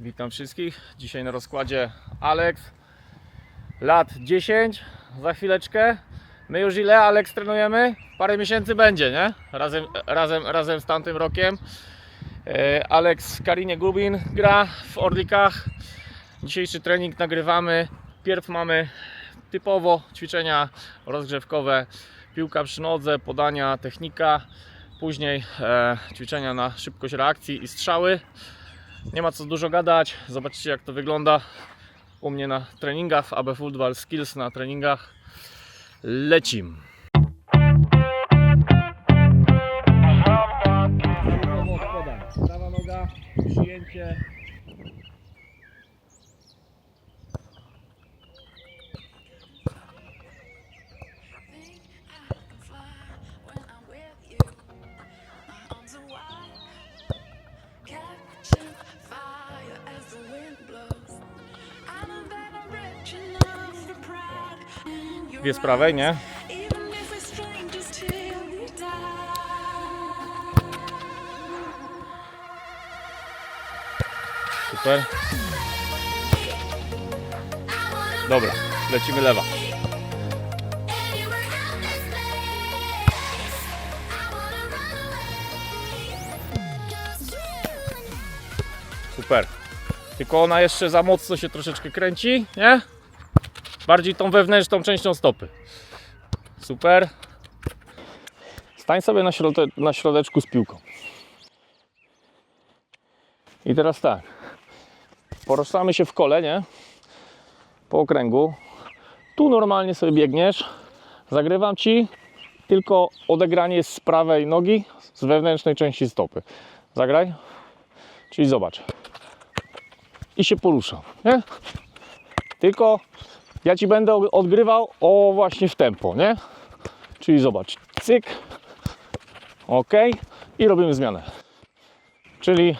Witam wszystkich. Dzisiaj na rozkładzie Alex. Lat 10. Za chwileczkę. My już ile Alex trenujemy? Parę miesięcy będzie, nie? Razem, razem, razem z tamtym rokiem. E, Alex Karinie Gubin gra w Orlikach. Dzisiejszy trening nagrywamy. Pierw mamy typowo ćwiczenia rozgrzewkowe. Piłka przy nodze, podania, technika. Później e, ćwiczenia na szybkość reakcji i strzały. Nie ma co dużo gadać. Zobaczcie jak to wygląda u mnie na treningach AB Football Skills na treningach. Lecim. Prawa noga, przyjęcie. Dwie z prawej, nie? Super. Dobra, lecimy lewa. Super. Tylko ona jeszcze za mocno się troszeczkę kręci, nie? Bardziej tą wewnętrzną częścią stopy. Super. Stań sobie na, środe na środeczku z piłką. I teraz tak. Poruszamy się w kole, nie? Po okręgu. Tu normalnie sobie biegniesz. Zagrywam ci tylko odegranie z prawej nogi z wewnętrznej części stopy. Zagraj. Czyli zobacz. I się poruszam, nie? Tylko ja ci będę odgrywał o właśnie w tempo, nie? Czyli zobacz. Cyk. Ok. I robimy zmianę. Czyli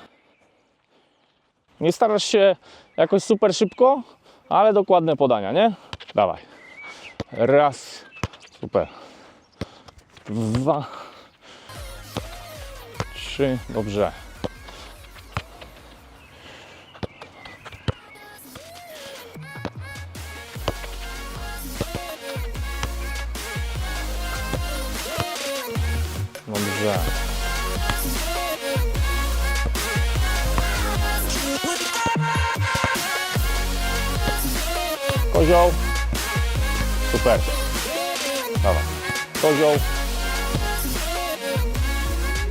nie starasz się jakoś super szybko, ale dokładne podania, nie? Dawaj. Raz. Super. Dwa. Trzy. Dobrze. Dobrze. Kozioł. Super. Dawaj. Kozioł.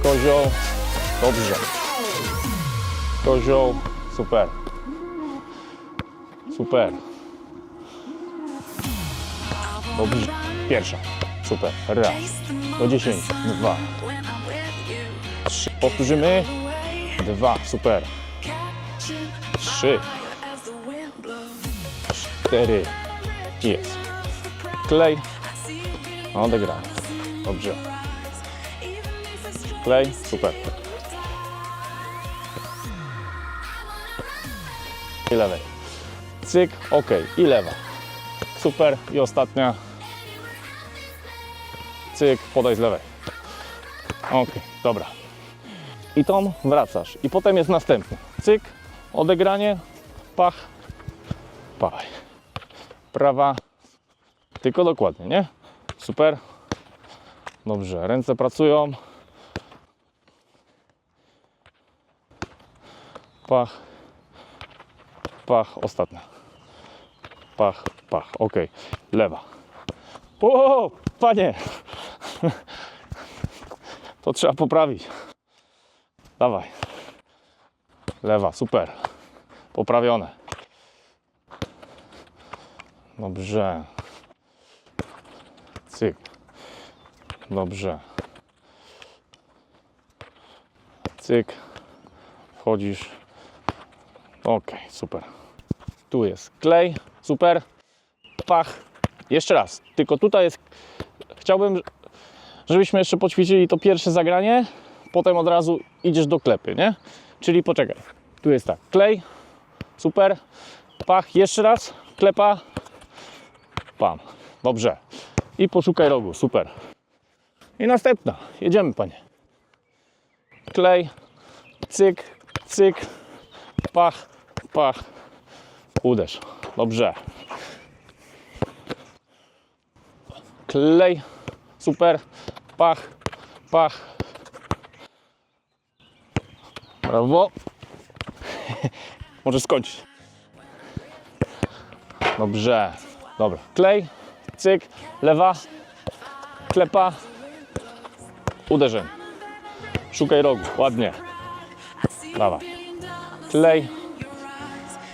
Kozioł. Dobrze. Kozioł. Super. Super. Dobrze. Pierwsza. Super. Raz. Do dziesięciu. Dwa. Trzy. Powtórzymy. Dwa. Super. Trzy. Cztery. Jest. Klej. Really Odegramy. Dobrze. Klej. Super. I lewej. Cyk, ok. I lewa. Super. I ostatnia. Cyk, podaj z lewej. Ok, dobra. I tą wracasz. I potem jest następny. Cyk, odegranie, pach, pach. Prawa. Tylko dokładnie, nie? Super. Dobrze, ręce pracują. Pach. Pach, ostatnia. Pach, pach, ok. Lewa. O, panie! To trzeba poprawić. Dawaj. Lewa, super. Poprawione. Dobrze. Cyk. Dobrze. Cyk. Wchodzisz. Ok, super. Tu jest klej. Super. Pach. Jeszcze raz. Tylko tutaj jest. Chciałbym, żebyśmy jeszcze poćwiczyli to pierwsze zagranie. Potem od razu idziesz do klepy, nie? Czyli poczekaj. Tu jest tak. Klej. Super. Pach. Jeszcze raz. Klepa. Pam. Dobrze. I poszukaj rogu. Super. I następna. Jedziemy, panie. Klej, cyk, cyk, pach, pach, uderz. Dobrze. Klej, super, pach, pach. Brawo. Możesz skończyć. Dobrze. Dobra. Klej, cyk, lewa, klepa, uderzenie. Szukaj rogu, ładnie. Dawaj. Klej.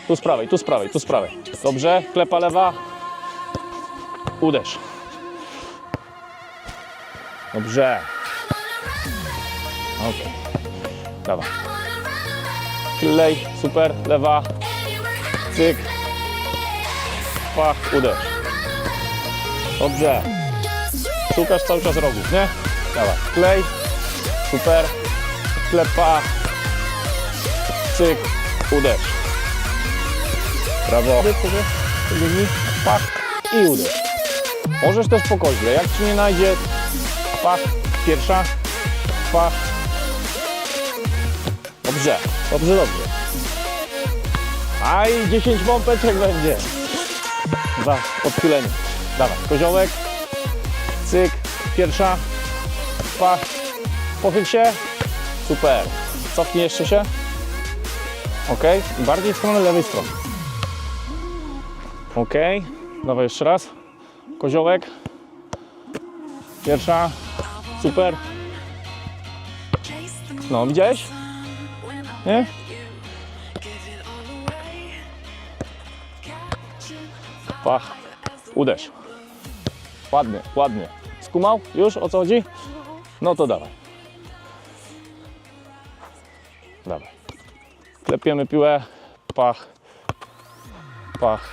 Tu z prawej, tu z prawej, tu z prawej. Dobrze, klepa lewa. Uderz. Dobrze. Ok. Dawaj. Klej, super, lewa. Cyk. Pach, uderz. Dobrze. Szukasz cały czas rogów, nie? Dawaj. Klej. Super. Klepa. Cyk. Uderz. Brawo. Pach. I uderz. Możesz też po koźle. Jak ci nie najdzie, pach. Pierwsza. Pach. Dobrze. Dobrze, dobrze. Aj, 10 pompeczek będzie. Za odchylenie. Dawaj, koziołek. Cyk. Pierwsza. Pach. Pochyl się. Super. Cofnij jeszcze się. Ok. Bardziej w stronę lewej strony. Ok. Dawaj jeszcze raz. Koziołek. Pierwsza. Super. No, widziałeś? Nie? Pach. Uderz. Ładnie, ładnie. Skumał? Już o co chodzi? No to dawaj. Dawaj. Klepiemy piłę. Pach. Pach.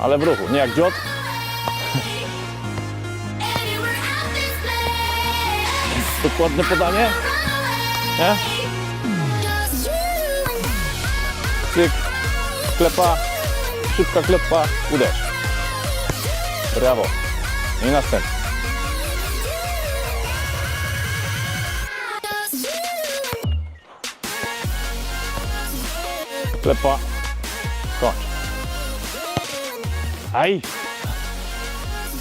Ale w ruchu, nie jak dziot. Dokładne podanie. Nie? Cyk. Klepa. Szybka klepa. Uderz. Brawo. I następny. Klepa. Kończ. Aj.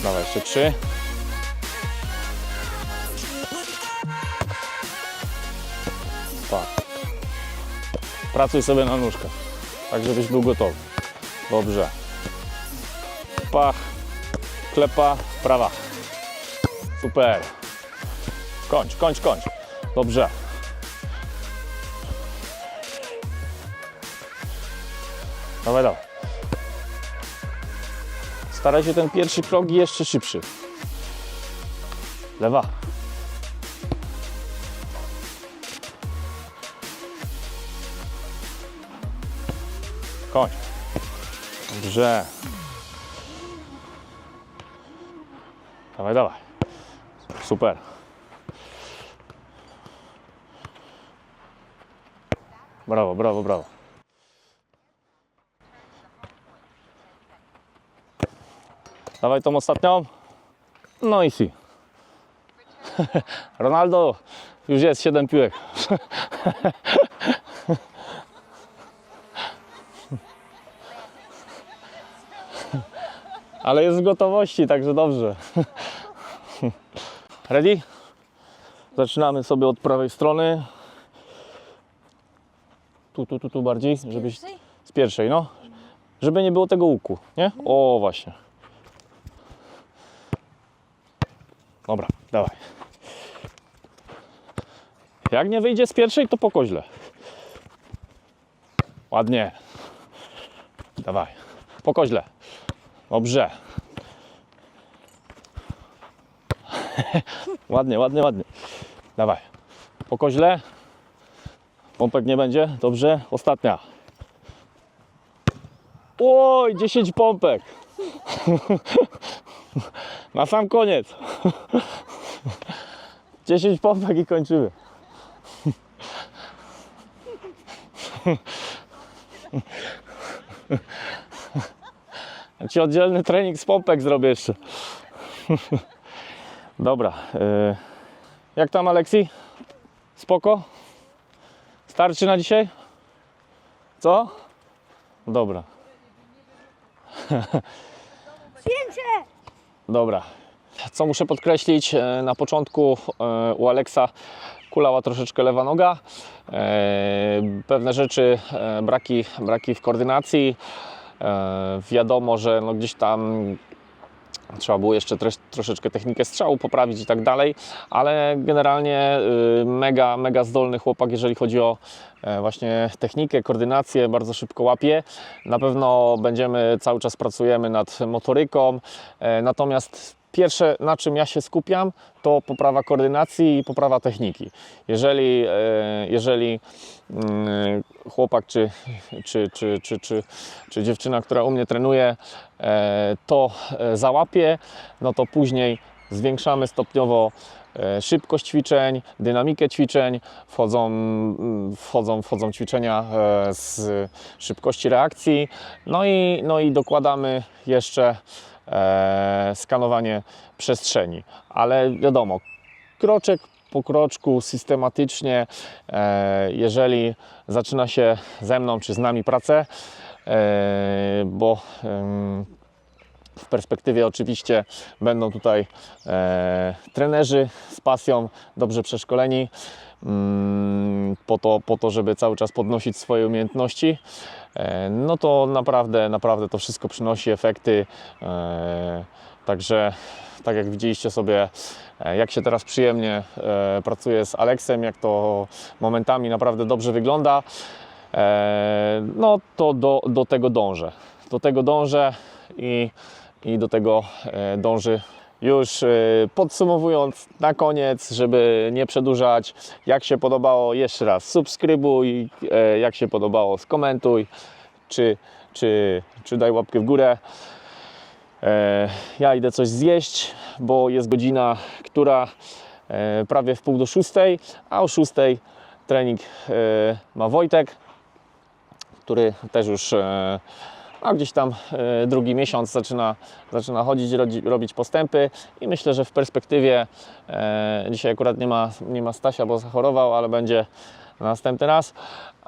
Dawaj, jeszcze trzy. Pa. Pracuj sobie na nóżkach, tak żebyś był gotowy. Dobrze. Pach. Klepa. Prawa. Super. Kończ, kończ, kończ. Dobrze. Dawaj, dawaj. Staraj się ten pierwszy krok jeszcze szybszy. Lewa. Koń. Dobrze. Dawaj, dawaj. Super. Brawo, brawo, brawo. Dawaj tą ostatnią. No i si. Ronaldo, już jest 7 piłek. Ale jest w gotowości, także dobrze. Ready? Zaczynamy sobie od prawej strony. Tu, tu, tu, tu bardziej, żebyś z pierwszej, no. Żeby nie było tego łuku, nie? O, właśnie. Dobra, dawaj. Jak nie wyjdzie z pierwszej, to po koźle. Ładnie. Dawaj. Po koźle. Dobrze. ładnie, ładnie, ładnie. Dawaj. Po koźle. Pompek nie będzie. Dobrze. Ostatnia. Oj, 10 pompek. Na sam koniec. 10 pompek i kończymy. Ja ci oddzielny trening z pompek zrobię jeszcze. Dobra. y, Jak tam Aleksi? Spoko? Starczy na dzisiaj? Co? Dobra. Zdjęcie! Dobra. Co muszę podkreślić, e, na początku e, u Aleksa kulała troszeczkę lewa noga. Pewne rzeczy, braki, braki w koordynacji. E, Wiadomo, że no gdzieś tam trzeba było jeszcze trosz, troszeczkę technikę strzału poprawić i tak dalej, ale generalnie y, mega, mega zdolny chłopak, jeżeli chodzi o e, właśnie technikę, koordynację, bardzo szybko łapie. Na pewno będziemy, cały czas pracujemy nad motoryką, e, natomiast pierwsze na czym ja się skupiam to poprawa koordynacji i poprawa techniki. Jeżeli, e, jeżeli mm, chłopak czy, czy, czy, czy, czy, czy dziewczyna, która u mnie trenuje, e, to e, załapie, no to później zwiększamy stopniowo szybkość ćwiczeń, dynamikę ćwiczeń, wchodzą, mm, wchodzą, wchodzą ćwiczenia z szybkości reakcji, no i, no i dokładamy jeszcze skanowanie przestrzeni. Ale wiadomo, kroczek po kroczku, systematycznie, e, jeżeli zaczyna się ze mną czy z nami pracę, e, bo w perspektywie oczywiście będą tutaj e, trenerzy z pasją, dobrze przeszkoleni, po to, po to, żeby cały czas podnosić swoje umiejętności. E, no to naprawdę, naprawdę to wszystko przynosi efekty. E, także, tak jak widzieliście sobie, e, jak się teraz przyjemnie pracuje z Aleksem, jak to momentami naprawdę dobrze wygląda, no to do, do tego dążę. Do tego dążę i, i do tego dąży już e, podsumowując na koniec, żeby nie przedłużać, jak się podobało, jeszcze raz subskrybuj, e, jak się podobało, skomentuj, czy, czy, czy daj łapkę w górę. E, Ja idę coś zjeść, bo jest godzina, która prawie w pół do szóstej, a o szóstej trening ma Wojtek, który też już a gdzieś tam e, drugi miesiąc zaczyna, zaczyna chodzić, robić postępy i myślę, że w perspektywie, e, dzisiaj akurat nie ma, nie ma Stasia, bo zachorował, ale będzie następny raz,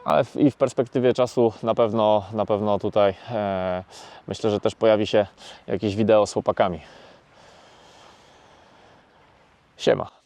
ale w, i w perspektywie czasu na pewno, na pewno tutaj e, myślę, że też pojawi się jakieś wideo z chłopakami. Siema.